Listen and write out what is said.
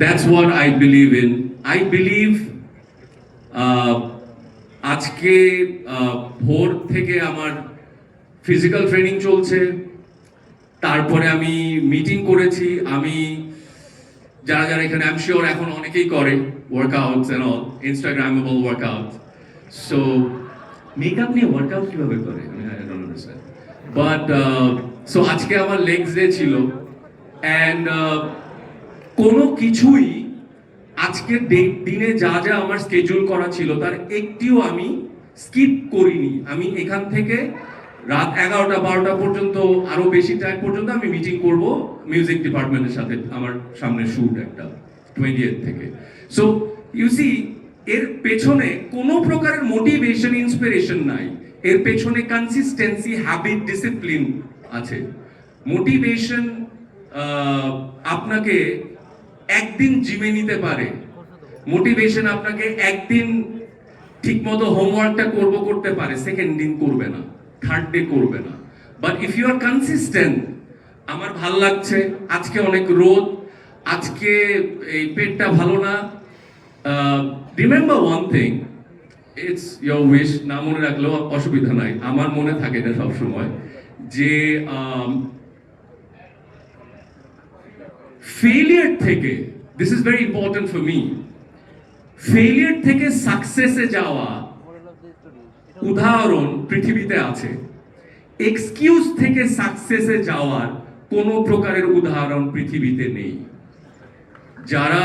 What I believe in. I believe uh, আজকে uh, ভোর থেকে আমার ফিজিক্যাল ট্রেনিং চলছে। তারপরে আমি মিটিং করেছি। আমি যারা যারা এখানে আই এম শিওর এখন অনেকেই করে workouts and all instagrammable workout so makeup নিয়ে ওয়ার্কআউট কীভাবে করে? আমি আই বাট সো uh, আজকে আমার লেগস ডে ছিল। অ্যান্ড কোনো কিছুই আজকের দিনে যা যা আমার স্কেজুল করা ছিল, তার একটিও আমি স্কিপ করিনি। আমি এখান থেকে রাত এগারোটা, বারোটা পর্যন্ত, আরও বেশি টাইম পর্যন্ত আমি মিটিং করব মিউজিক ডিপার্টমেন্টের সাথে, আমার সামনে শুট একটা টোয়েন্টি থেকে। সো ইউ সি এর পেছনে কোনো প্রকারের মোটিভেশন ইন্সপিরেশন নাই। এর পেছনে কনসিস্টেন্সি হ্যাবিট ডিসিপ্লিন আছে। মোটিভেশন আপনাকে একদিন জিমে নিতে পারে। মোটিভেশন আপনাকে একদিন ঠিকমতো হোমওয়ার্কটা করব করতে পারে সেকেন্ড দিন করবে না থার্ড ডে করবে না। But if you are consistent আমার ভালো লাগছে, আজকে অনেক রোদ, আজকে এই পেটটা ভালো না। Remember one thing it's your wish না মনে রাখলেও অসুবিধা নাই। আমার মনে থাকে এটা সবসময়, যে ফেলিয়ার থেকে this is very important for me failure থেকে সাকসেসে যাওয়া, উদাহরণ পৃথিবীতে আছে। এক্সকিউজ থেকে সাকসেসে যাওয়ার কোনো প্রকারের উদাহরণ পৃথিবীতে নেই। যারা